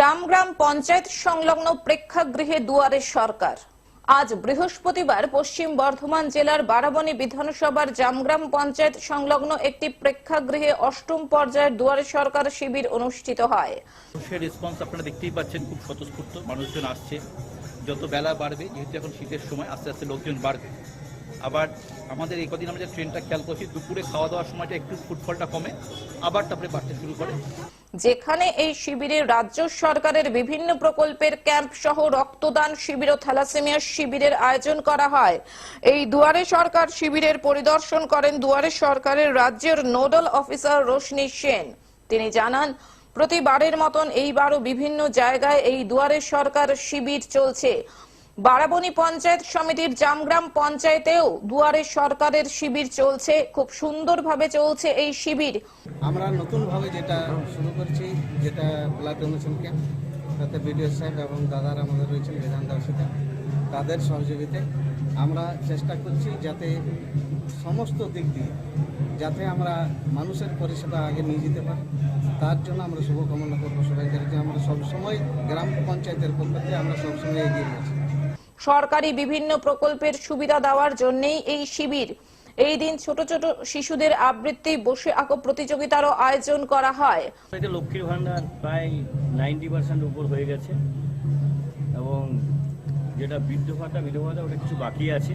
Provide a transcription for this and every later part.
জামগ্রাম পঞ্চায়েত সংলগ্ন প্রেক্ষাগৃহে দুয়ারে সরকার। আজ বৃহস্পতিবার পশ্চিম বর্ধমান জেলার বারাবণী বিধানসভার জামগ্রাম পঞ্চায়েত সংলগ্ন একটি প্রেক্ষাগৃহে অষ্টম পর্যায়ের দুয়ারে সরকার শিবির অনুষ্ঠিত হয়। দেখতেই পাচ্ছেন, খুব স্বতঃস্ফূর্ত মানুষজন আসছে। যত বেলা বাড়বে, যেহেতু এখন শীতের সময়, আস্তে আস্তে লোকজন বাড়বে। আবার আমাদের এই কদিন আমরা যে ট্রেনটা খেয়াল করছি, দুপুরে খাওয়া দাওয়ার সময়টা একটু ফুটফলটা কমে, আবার তারপরে বাড়তে শুরু করে। যেখানে এই শিবিরে রাজ্য সরকারের বিভিন্ন প্রকল্পের ক্যাম্প সহ রক্তদান শিবির ও থ্যালাসেমিয়া শিবিরের আয়োজন করা হয়। এই দুয়ারে সরকার শিবিরের পরিদর্শন করেন দুয়ারে সরকারের রাজ্যের নোডাল অফিসার রোশনি সেন। তিনি জানান, প্রতিবারের মতন এইবারও বিভিন্ন জায়গায় এই দুয়ারে সরকার শিবির চলছে। বারাবণী পঞ্চায়েত সমিতির জামগ্রাম পঞ্চায়েতেও দুয়ারে সরকারের শিবির চলছে। খুব সুন্দরভাবে চলছে এই শিবির। আমরা নতুনভাবে যেটা শুরু করছি, যেটা ব্লাড ডোনেশন ক্যাম্প, তাতে বিডিও সাহেব এবং দাদার আমাদের রয়েছেন বিধান দাসিতা তাদের সহযোগিতায় আমরা চেষ্টা করছি যাতে সমস্ত দিক দিয়ে, যাতে আমরা মানুষের পরিষেবা আগে নিয়ে যেতে পারি। তার জন্য আমরা শুভকামনা করব সবাইকে। আমরা সবসময় গ্রাম পঞ্চায়েতের পক্ষ থেকে আমরা সবসময় এগিয়ে রয়েছি। সরকারি বিভিন্ন প্রকল্পের সুবিধা দেওয়ার জন্যই এই শিবির। এই দিন ছোট ছোট শিশুদের আবৃত্তি, বসে আঁকো প্রতিযোগিতারও আয়োজন করা হয়। লক্ষ্মীর ভান্ডার প্রায় নাইনটি পার্সেন্ট উপর হয়ে গেছে এবং যেটা বৃদ্ধ ভাতা বিধবা ভাতা, ওটা কিছু বাকি আছে।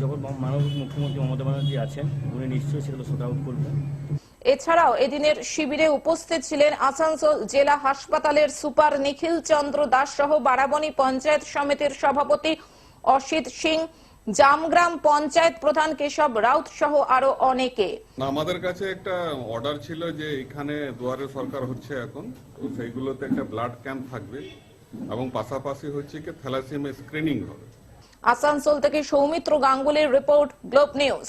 যখন মা- মাননীয় মুখ্যমন্ত্রী মমতা ব্যানার্জি আছেন, উনি নিশ্চয়ই সেগুলো শোট আউট করবেন। এছাড়াও এদিনের শিবিরে উপস্থিত ছিলেন আসানসোল জেলা হাসপাতালের সুপার নিখিল চন্দ্র দাস সহ বারাবণী পঞ্চায়েত সমিতির সভাপতি অসিত সিং জামগ্রাম পঞ্চায়েত প্রধান কেশব রাউত সহ আরও অনেকে। আমাদের কাছে একটা অর্ডার ছিল যে এখানে দুয়ারে সরকার হচ্ছে এখন তো সেইগুলোতে একটা ব্লাড ক্যাম্প থাকবে এবং পাশাপাশি হচ্ছে কি থ্যালাসেমিয়া স্ক্রিনিং হবে। আসানসোল থেকে সৌমিত্র গাঙ্গুলির রিপোর্ট গ্লোব নিউজ।